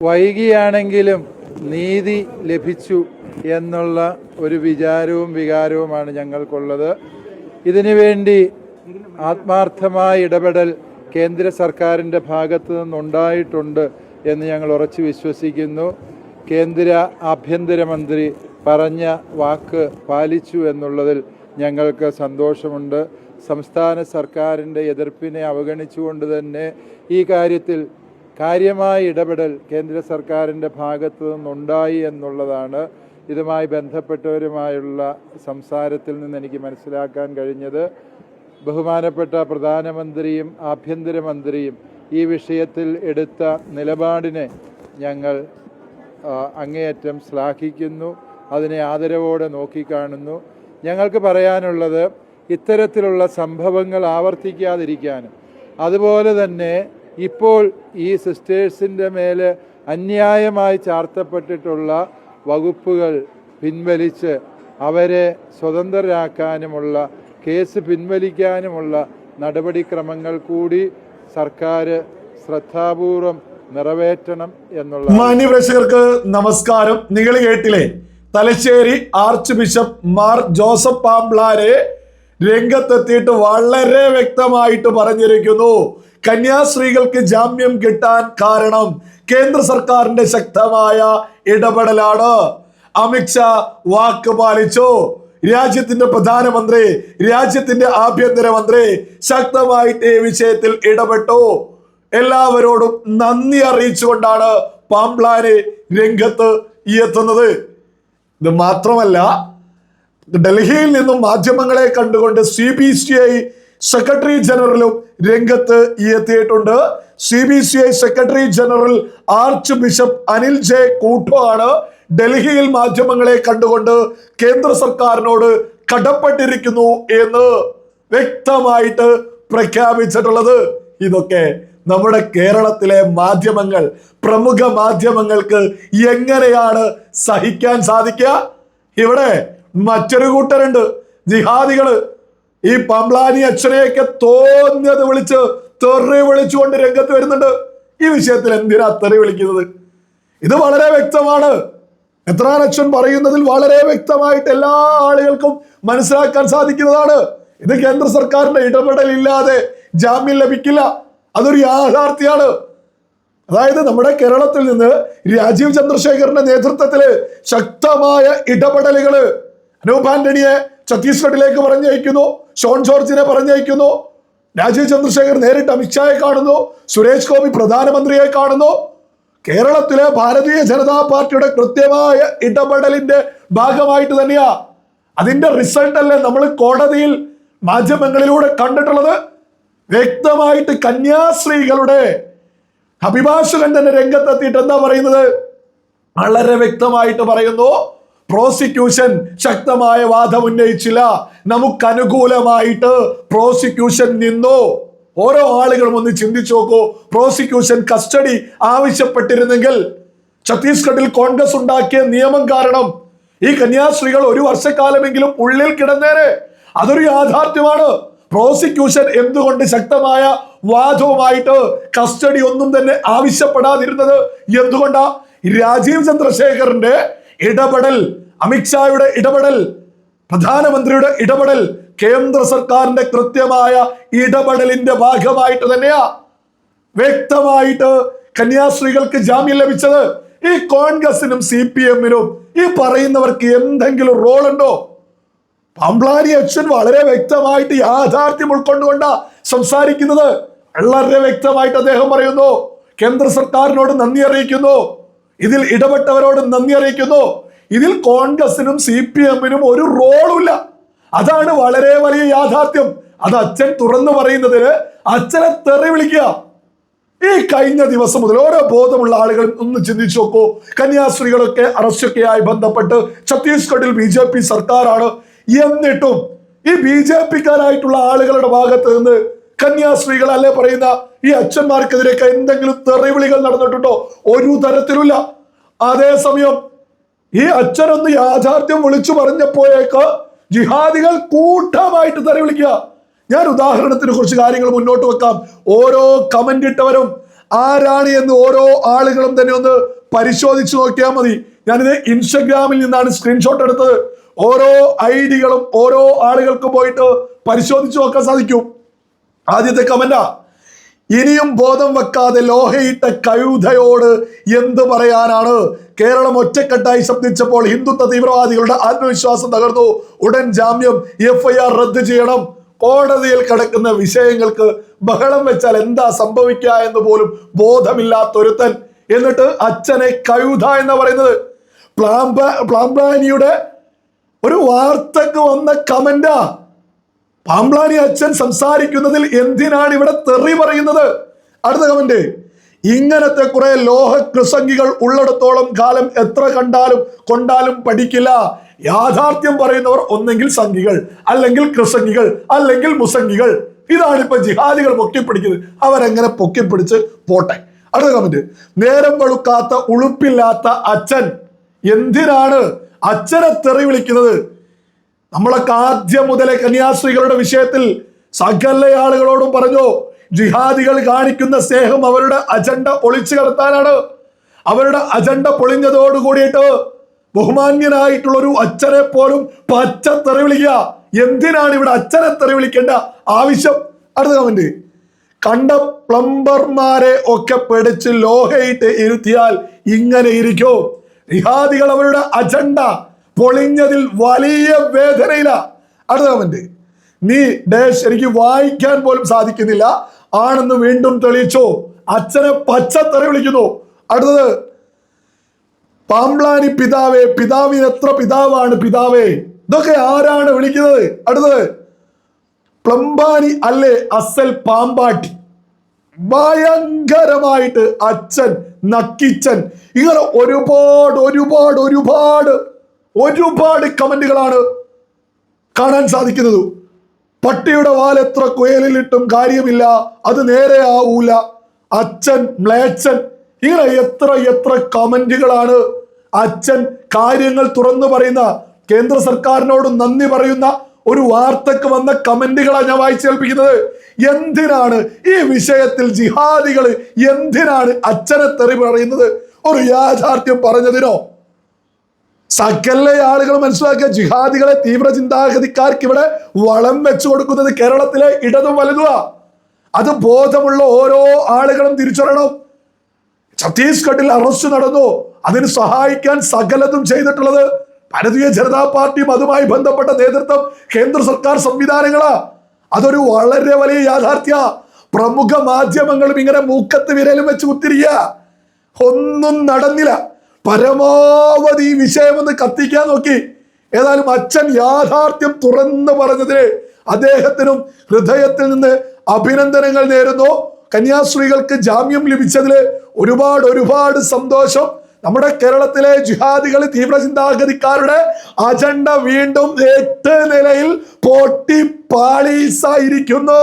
വൈകിയാണെങ്കിലും നീതി ലഭിച്ചു എന്നുള്ള ഒരു വിചാരവും വികാരവുമാണ് ഞങ്ങൾക്കുള്ളത്. ഇതിനുവേണ്ടി ആത്മാർത്ഥമായ ഇടപെടൽ കേന്ദ്ര സർക്കാരിന്റെ ഭാഗത്തു നിന്നുണ്ടായിട്ടുണ്ട് എന്ന് ഞങ്ങൾ ഉറച്ചു വിശ്വസിക്കുന്നു. കേന്ദ്ര ആഭ്യന്തരമന്ത്രി പറഞ്ഞ വാക്ക് പാലിച്ചു എന്നുള്ളതിൽ ഞങ്ങൾക്ക് സന്തോഷമുണ്ട്. സംസ്ഥാന സർക്കാരിന്റെ എതിർപ്പിനെ അവഗണിച്ചുകൊണ്ട് തന്നെ ഈ കാര്യത്തിൽ കാര്യമായ ഇടപെടൽ കേന്ദ്ര സർക്കാരിന്റെ ഭാഗത്തു നിന്നുണ്ടായി എന്നുള്ളതാണ് ഇതുമായി ബന്ധപ്പെട്ടവരുമായുള്ള സംസാരത്തിൽ നിന്ന് എനിക്ക് മനസ്സിലാക്കാൻ കഴിഞ്ഞത്. ബഹുമാനപ്പെട്ട പ്രധാനമന്ത്രിയും ആഭ്യന്തരമന്ത്രിയും ഈ വിഷയത്തിൽ എടുത്ത നിലപാടിനെ ഞങ്ങൾ അങ്ങേയറ്റം ശ്ലാഘിക്കുന്നു അതിനെ ആദരവോടെ നോക്കിക്കാണുന്നു. ഞങ്ങൾക്ക് പറയാനുള്ളത് ഇത്തരത്തിലുള്ള സംഭവങ്ങൾ ആവർത്തിക്കാതിരിക്കാനും അതുപോലെ തന്നെ ഇപ്പോൾ ഈ സിസ്റ്റേഴ്സിന്റെ മേൽ അന്യായമായി ചാർത്തപ്പെട്ടിട്ടുള്ള വകുപ്പുകൾ പിൻവലിച്ച് അവരെ സ്വതന്ത്രരാക്കാനുമുള്ള കേസ് പിൻവലിക്കാനുമുള്ള നടപടിക്രമങ്ങൾ കൂടി സർക്കാർ ശ്രദ്ധാപൂർവം നിറവേറ്റണം എന്നുള്ള മാന്യപ്രേക്ഷകർക്ക് നമസ്കാരം. നിങ്ങൾ കേട്ടില്ലേ? തലശ്ശേരി ആർച്ച് ബിഷപ്പ് മാർ ജോസഫ് പാംബ്ലാരെ രംഗത്തെത്തിയിട്ട് വളരെ വ്യക്തമായിട്ട് പറഞ്ഞിരിക്കുന്നു. കന്യാസ്ത്രീകൾക്ക് ജാമ്യം കിട്ടാൻ കാരണം കേന്ദ്ര സർക്കാരിന്റെ ശക്തമായ ഇടപെടലാണ്. അമിത്ഷാ വാക്ക് പാലിച്ചു. രാജ്യത്തിന്റെ പ്രധാനമന്ത്രി രാജ്യത്തിന്റെ ആഭ്യന്തരമന്ത്രി ശക്തമായിട്ട് ഈ വിഷയത്തിൽ ഇടപെട്ടു. എല്ലാവരോടും നന്ദി അറിയിച്ചുകൊണ്ടാണ് പാംപ്ലാന് രംഗത്ത് എത്തുന്നത്. ഇത് മാത്രമല്ല ഡൽഹിയിൽ നിന്നും മാധ്യമങ്ങളെ കണ്ടുകൊണ്ട് C B C I secretary ജനറലും രംഗത്ത് എത്തിയിട്ടുണ്ട്. C B C I secretary general archbishop Anil J Couto ആണ് ഡൽഹിയിൽ മാധ്യമങ്ങളെ കണ്ടുകൊണ്ട് കേന്ദ്ര സർക്കാരിനോട് കടപ്പെട്ടിരിക്കുന്നു എന്ന് വ്യക്തമായിട്ട് പ്രഖ്യാപിച്ചിട്ടുള്ളത്. ഇതൊക്കെ നമ്മുടെ കേരളത്തിലെ മാധ്യമങ്ങൾ പ്രമുഖ മാധ്യമങ്ങൾക്ക് എങ്ങനെയാണ് സഹിക്കാൻ സാധിക്കുക? ഇവിടെ മറ്റൊരു കൂട്ടരുണ്ട് ജിഹാദികൾ. ഈ പംപ്ലാനി അച്ഛനെയൊക്കെ തോന്നിയത് വിളിച്ച് തെറി വിളിച്ചുകൊണ്ട് രംഗത്ത് വരുന്നുണ്ട്. ഈ വിഷയത്തിൽ എന്തിനാ തെറി വിളിക്കുന്നത്? ഇത് വളരെ വ്യക്തമാണ്. എത്രാൻ അച്ഛൻ പറയുന്നതിൽ വളരെ വ്യക്തമായിട്ട് എല്ലാ ആളുകൾക്കും മനസ്സിലാക്കാൻ സാധിക്കുന്നതാണ്. ഇത് കേന്ദ്ര സർക്കാരിന്റെ ഇടപെടലില്ലാതെ ജാമ്യം ലഭിക്കില്ല. അതൊരു യാഥാർത്ഥ്യമാണ്. അതായത് നമ്മുടെ കേരളത്തിൽ നിന്ന് രാജീവ് ചന്ദ്രശേഖറിന്റെ നേതൃത്വത്തിൽ ശക്തമായ ഇടപെടലുകൾ അനൂപ് ആന്റണിയെ ഛത്തീസ്ഗഡിലേക്ക് പറഞ്ഞയക്കുന്നു ഷോൺ ജോർജിനെ പറഞ്ഞയക്കുന്നു രാജീവ് ചന്ദ്രശേഖർ നേരിട്ട് അമിത്ഷായെ കാണുന്നു സുരേഷ് ഗോപി പ്രധാനമന്ത്രിയെ കാണുന്നു. കേരളത്തിലെ ഭാരതീയ ജനതാ പാർട്ടിയുടെ കൃത്യമായ ഇടപെടലിന്റെ ഭാഗമായിട്ട് തന്നെയാ. അതിന്റെ റിസൾട്ട് അല്ലേ നമ്മൾ കോടതിയിൽ മാധ്യമങ്ങളിലൂടെ കണ്ടിട്ടുള്ളത്? വ്യക്തമായിട്ട് കന്യാസ്ത്രീകളുടെ അഭിഭാഷകൻ തന്നെ രംഗത്തെത്തിയിട്ട് എന്താ പറയുന്നത്? വളരെ വ്യക്തമായിട്ട് പറയുന്നു. പ്രോസിക്യൂഷൻ ശക്തമായ വാദം ഉന്നയിച്ചില്ല. നമുക്ക് അനുകൂലമായിട്ട് പ്രോസിക്യൂഷൻ നിന്നു. ഓരോ ആളുകളും ഒന്ന് ചിന്തിച്ചു നോക്കൂ. പ്രോസിക്യൂഷൻ കസ്റ്റഡി ആവശ്യപ്പെട്ടിരുന്നെങ്കിൽ ഛത്തീസ്ഗഡിൽ കോൺഗ്രസ് ഉണ്ടാക്കിയ നിയമം കാരണം ഈ കന്യാസ്ത്രീകൾ ഒരു വർഷക്കാലമെങ്കിലും ഉള്ളിൽ കിടന്നേനെ. അതൊരു യാഥാർത്ഥ്യമാണ്. പ്രോസിക്യൂഷൻ എന്തുകൊണ്ട് ശക്തമായ വാദവുമായിട്ട് കസ്റ്റഡി ഒന്നും തന്നെ ആവശ്യപ്പെടാതിരുന്നത്? എന്തുകൊണ്ടാ? രാജീവ് ചന്ദ്രശേഖറിന്റെ ഇടപെടൽ അമിത്ഷായുടെ ഇടപെടൽ പ്രധാനമന്ത്രിയുടെ ഇടപെടൽ കേന്ദ്ര സർക്കാരിന്റെ കൃത്യമായ ഇടപെടലിന്റെ ഭാഗമായിട്ട് തന്നെയാ വ്യക്തമായിട്ട് കന്യാസ്ത്രീകൾക്ക് ജാമ്യം ലഭിച്ചത്. ഈ കോൺഗ്രസിനും സി പി എമ്മിനും ഈ പറയുന്നവർക്ക് എന്തെങ്കിലും റോൾ ഉണ്ടോ പമ്പ്ലാരി അച്ഛൻ വളരെ വ്യക്തമായിട്ട് യാഥാർത്ഥ്യം ഉൾക്കൊണ്ടുകൊണ്ട സംസാരിക്കുന്നത്. വളരെ വ്യക്തമായിട്ട് അദ്ദേഹം പറയുന്നു കേന്ദ്ര സർക്കാരിനോട് നന്ദി അറിയിക്കുന്നു. ഇതിൽ ഇടപെട്ടവരോട് നന്ദി അറിയിക്കുന്നു. ഇതിൽ കോൺഗ്രസിനും സി പി എമ്മിനും ഒരു റോളുമില്ല. അതാണ് വളരെ വലിയ യാഥാർത്ഥ്യം. അത് അച്ഛൻ തുറന്നു പറയുന്നതിന് അച്ഛനെ തെറി വിളിക്കുക. ഈ കഴിഞ്ഞ ദിവസം മുതൽ ഓരോ ബോധമുള്ള ആളുകൾ ഒന്ന് ചിന്തിച്ചു നോക്കൂ. കന്യാസ്ത്രീകളൊക്കെ അറസ്റ്റൊക്കെയായി ബന്ധപ്പെട്ട് ഛത്തീസ്ഗഡിൽ ബി ജെ പി സർക്കാരാണ്. എന്നിട്ടും ഈ ബി ജെ പിക്കാരായിട്ടുള്ള ആളുകളുടെ ഭാഗത്ത് നിന്ന് കന്യാസ്ത്രീകൾ അല്ലേ പറയുന്ന ഈ അച്ഛന്മാർക്കെതിരെയൊക്കെ എന്തെങ്കിലും തെറിവിളികൾ നടന്നിട്ടുണ്ടോ? ഒരു തരത്തിലുമില്ല. അതേസമയം ഈ അച്ഛനൊന്ന് യാഥാർത്ഥ്യം വിളിച്ചു പറഞ്ഞപ്പോഴേക്ക് ജിഹാദികൾ കൂട്ടമായിട്ട് തെറി വിളിക്കുക. ഞാൻ ഉദാഹരണത്തിന് കുറച്ച് കാര്യങ്ങൾ മുന്നോട്ട് വെക്കാം. ഓരോ കമന്റ് ഇട്ടവരും ആരാണ് എന്ന് ഓരോ ആളുകളും തന്നെ ഒന്ന് പരിശോധിച്ചു നോക്കിയാൽ മതി. ഞാനിത് ഇൻസ്റ്റഗ്രാമിൽ നിന്നാണ് സ്ക്രീൻഷോട്ട് എടുത്തത്. ഓരോ ഐഡികളും ഓരോ ആളുകൾക്ക് പോയിട്ട് പരിശോധിച്ചു നോക്കാൻ സാധിക്കും. ആദ്യത്തെ കമന്റാ ഇനിയും ബോധം വെക്കാതെ ലോഹയിട്ട കഴുതയോട് എന്ത് പറയാനാണ്? കേരളം ഒറ്റക്കെട്ടായി ശബ്ദിച്ചപ്പോൾ ഹിന്ദുത്വ തീവ്രവാദികളുടെ ആത്മവിശ്വാസം തകർന്നു. ഉടൻ ജാമ്യം എഫ് ഐ ആർ റദ്ദ് ചെയ്യണം. കോടതിയിൽ കിടക്കുന്ന വിഷയങ്ങൾക്ക് ബഹളം വെച്ചാൽ എന്താ സംഭവിക്കുക എന്ന് പോലും ബോധമില്ലാത്തൊരുത്തൻ. എന്നിട്ട് അച്ഛനെ കഴുത എന്ന് പറയുന്നത്. പ്ലാംബ പ്ലാംബ്ലാനിയുടെ ഒരു വാർത്തക്ക് വന്ന കമന്റാ. പാമ്പ്ലാനി അച്ഛൻ സംസാരിക്കുന്നതിൽ എന്തിനാണ് ഇവിടെ തെറി പറയുന്നത്? അടുത്ത കമന്റ് ഇങ്ങനത്തെ കുറെ ലോഹ കൃസംഗികൾ ഉള്ളിടത്തോളം കാലം എത്ര കണ്ടാലും കൊണ്ടാലും പഠിക്കില്ല. യാഥാർത്ഥ്യം പറയുന്നവർ ഒന്നെങ്കിൽ സംഘികൾ അല്ലെങ്കിൽ കൃസംഗികൾ അല്ലെങ്കിൽ മുസംഗികൾ. ഇതാണ് ഇപ്പൊ ജിഹാദികൾ പൊക്കിപ്പിടിക്കുന്നത്. അവരെങ്ങനെ പൊക്കിപ്പിടിച്ച് പോട്ടെ. അടുത്ത കമന്റ് നേരം വെളുക്കാത്ത ഉളുപ്പില്ലാത്ത അച്ഛൻ. എന്തിനാണ് അച്ഛനെ തെറി വിളിക്കുന്നത്? നമ്മളൊക്കെ ആദ്യം മുതലേ കന്യാസ്ത്രീകളുടെ വിഷയത്തിൽ സകല ആളുകളോടും പറഞ്ഞു ജിഹാദികൾ കാണിക്കുന്ന സ്നേഹം അവരുടെ അജണ്ട ഒളിച്ചു കടത്താനാണ്. അവരുടെ അജണ്ട പൊളിഞ്ഞതോട് കൂടിയിട്ട് ബഹുമാന്യനായിട്ടുള്ള ഒരു അച്ഛനെ പോലും പച്ച തെറി വിളിക്കുക. എന്തിനാണ് ഇവിടെ അച്ഛനെ തെറി വിളിക്കേണ്ട ആവശ്യം? അടുത്ത കമന്റ് കണ്ട പ്ലംബർമാരെ ഒക്കെ പിടിച്ച് ലോഹയിട്ട് ഇരുത്തിയാൽ ഇങ്ങനെ ഇരിക്കും. ജിഹാദികൾ അവരുടെ അജണ്ട പൊളിഞ്ഞതിൽ വലിയ വേദനയില. അടുത്ത കമന്റ് നീ ഡേഷ് എനിക്ക് വായിക്കാൻ പോലും സാധിക്കുന്നില്ല. ആണെന്ന് വീണ്ടും തെളിയിച്ചോ. അച്ഛനെ പച്ചത്തറി വിളിക്കുന്നു. അടുത്തത് പാമ്പ്ലാനി പിതാവേ പിതാവിന് എത്ര പിതാവാണ് പിതാവേ? ഇതൊക്കെ ആരാണ് വിളിക്കുന്നത്? അടുത്തത് പ്ലംബാനി അല്ലേ അസൽ പാമ്പാട്ടി? ഭയങ്കരമായിട്ട് അച്ഛൻ നക്കിച്ചൻ. ഇങ്ങനെ ഒരുപാട് ഒരുപാട് ഒരുപാട് ഒരുപാട് കമന്റുകളാണ് കാണാൻ സാധിക്കുന്നത്. പട്ടിയുടെ വാൽ എത്ര കുയലിലിട്ടും കാര്യമില്ല അത് നേരെ ആവൂല. അച്ഛൻ മ്ലേച്ഛൻ ഇങ്ങനെ എത്ര എത്ര കമന്റുകളാണ് അച്ഛൻ കാര്യങ്ങൾ തുറന്നു പറയുന്ന കേന്ദ്ര സർക്കാരിനോട് നന്ദി പറയുന്ന ഒരു വാർത്തക്ക് വന്ന കമന്റുകളാണ് ഞാൻ വായിച്ചു കേൾപ്പിക്കുന്നത്. എന്തിനാണ് ഈ വിഷയത്തിൽ ജിഹാദികൾ എന്തിനാണ് അച്ഛനെ തെറി പറയുന്നത്? ഒരു യാഥാർത്ഥ്യം പറഞ്ഞതിനോ? സകല ആളുകൾ മനസ്സിലാക്കിയ ജിഹാദികളെ തീവ്ര ചിന്താഗതിക്കാർക്ക് ഇവിടെ വളം വെച്ചു കൊടുക്കുന്നത് കേരളത്തിലെ ഇടതും വലുതുവാ. അത് ബോധമുള്ള ഓരോ ആളുകളും തിരിച്ചറിയണം. ഛത്തീസ്ഗഡിൽ അറസ്റ്റ് നടന്നു. അതിന് സഹായിക്കാൻ സകലതും ചെയ്തിട്ടുള്ളത് ഭാരതീയ ജനതാ പാർട്ടിയും അതുമായി ബന്ധപ്പെട്ട നേതൃത്വം കേന്ദ്ര സർക്കാർ സംവിധാനങ്ങളാ. അതൊരു വളരെ വലിയ യാഥാർത്ഥ്യ. പ്രമുഖ മാധ്യമങ്ങളും ഇങ്ങനെ മൂക്കത്ത് വിരലും വെച്ച് കുത്തിരിക്കുക ഒന്നും നടന്നില്ല. പരമാവധി ഈ വിഷയം ഒന്ന് കത്തിക്കാൻ നോക്കി. ഏതായാലും അച്ഛൻ യാഥാർത്ഥ്യം തുറന്നു പറഞ്ഞതിന് അദ്ദേഹത്തിനും ഹൃദയത്തിൽ നിന്ന് അഭിനന്ദനങ്ങൾ നേരുന്നു. കന്യാസ്ത്രീകൾക്ക് ജാമ്യം ലഭിച്ചതിൽ ഒരുപാട് ഒരുപാട് സന്തോഷം. നമ്മുടെ കേരളത്തിലെ ജിഹാദികൾ തീവ്രചിന്താഗതിക്കാരുടെ അജണ്ട വീണ്ടും ഏറ്റ നിലയിൽ പൊട്ടി പാളീസായിരിക്കുന്നു